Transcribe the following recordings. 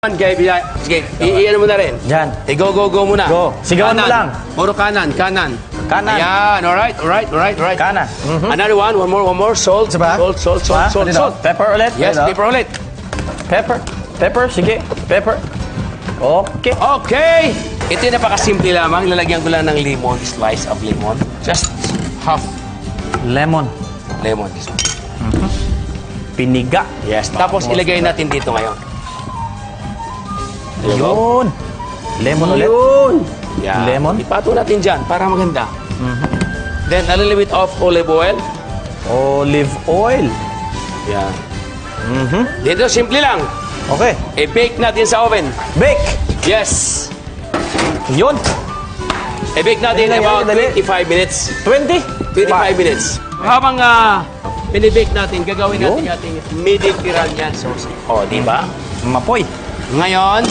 Bila- sige, iiyan mo na rin. Diyan. Eh, go, go, go muna. Go. Sigawan mo Kanan. lang. Puro kanan, kanan. Kanan. Ayan, alright, alright, alright, alright. Kanan. Mhm. Another one, one more, one more. Salt, pa? salt, salt, salt, salt, Dito. salt. Pepper ulit. Yes, Dito. pepper ulit. Pepper. Pepper, sige. Pepper. Okay. Okay. Ito yung napakasimple lamang. Lalagyan ko lang ng lemon, slice of lemon. Just half Lemon. lemon. This one. Piniga. Yes. Tapos ilagay natin dito ngayon. Yun. Lemon ulit. Yun. Yan. Lemon? Ipato natin dyan para maganda. Then a little bit of olive oil. Olive oil. Yan. Mhm. Dito, simple lang. Okay. I-bake natin sa oven. Bake. Yes. Yun. I-bake natin Dali, about dali. 25 minutes. 20. 25 minutes. Habang uh, binibake natin, gagawin natin yung ating Mediterranean sauce. O, di ba? Mapoy. Ngayon,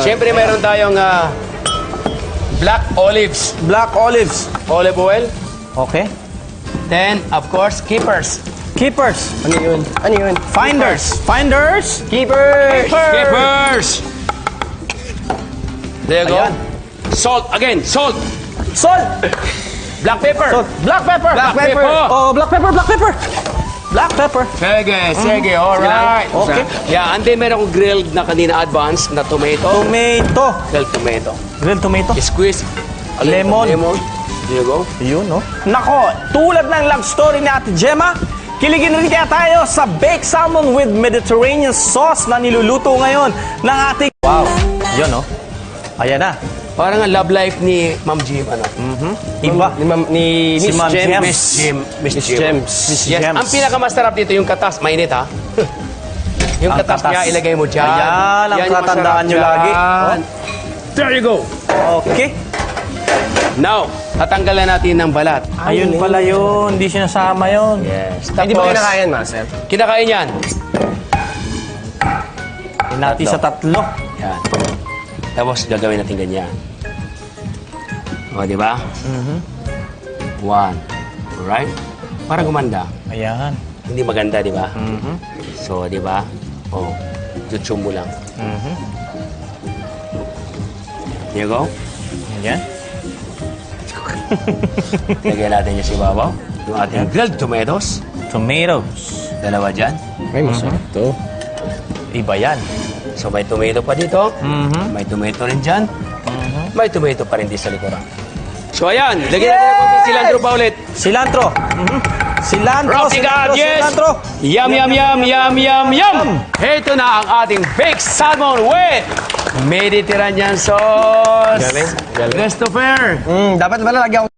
siyempre meron tayong ah, black olives. Black olives. Olive oil. Okay. Then, of course, keepers. Keepers. Ano yun? Ano yun? Finders. Finders. Keepers! Keepers! There you go. Ayan. Salt. Again, salt. Salt. Black pepper. Salt. Black pepper. Black pepper. Oh, black pepper, black pepper. Black pepper. Sige, sige. Alright. Okay. Yeah, and then meron akong grilled na kanina advance na tomato. Tomato. Grilled tomato. Grilled tomato. Squeeze. a little Lemon. Lemon. There you go. Yun, no? Nako, tulad ng love story ni Ate Gemma, kiligin rin kaya tayo sa baked salmon with Mediterranean sauce na niluluto ngayon ng ating... Wow! Yun, no? Ayan na. Parang ang love life ni Ma'am Jim. Ano? Iba. Ni, Ma'am- ni Si Miss Ma'am Jem. Jem. Miss Jim. Miss, Miss Jim. Gems. Miss Yes. Gems. Ang pinakamasarap dito yung katas. Mainit ha. yung Ang katas, katas. niya, ilagay mo dyan. Ayan, ang tatandaan masarap nyo lagi. dyan. There you go. Okay. Now, tatanggalan natin ng balat. Ayun pala yun. Hindi sinasama yun. Yes. Hindi ba kinakain, Master? Kinakain yan. Hinati sa tatlo. Yan. Tapos gagawin natin ganyan. O, di ba? Mhm. One. Alright? Para gumanda. Ayan. Hindi maganda, di ba? Mhm. So, di ba? O, jutsu mo lang. Mhm. There you go. Ayan. Lagyan natin yung sibabaw. Yung ating grilled tomatoes. Tomatoes. Dalawa dyan. Ay, masarap to. Iba yan. So, may tomato pa dito. Mhm. May tomato rin dyan. Mhm. May tomato pa rin di sa likuran. So, ayan. Lagyan natin ng konti cilantro pa ulit. Cilantro. Mhm. Cilantro, Rocky God, cilantro, yes! cilantro. Yum, yum, yum, yum, yum, yum! Ito na ang ating baked salmon with Mediterranean sauce. Galing, galing. Christopher. Mm, dapat ba lalagyan ko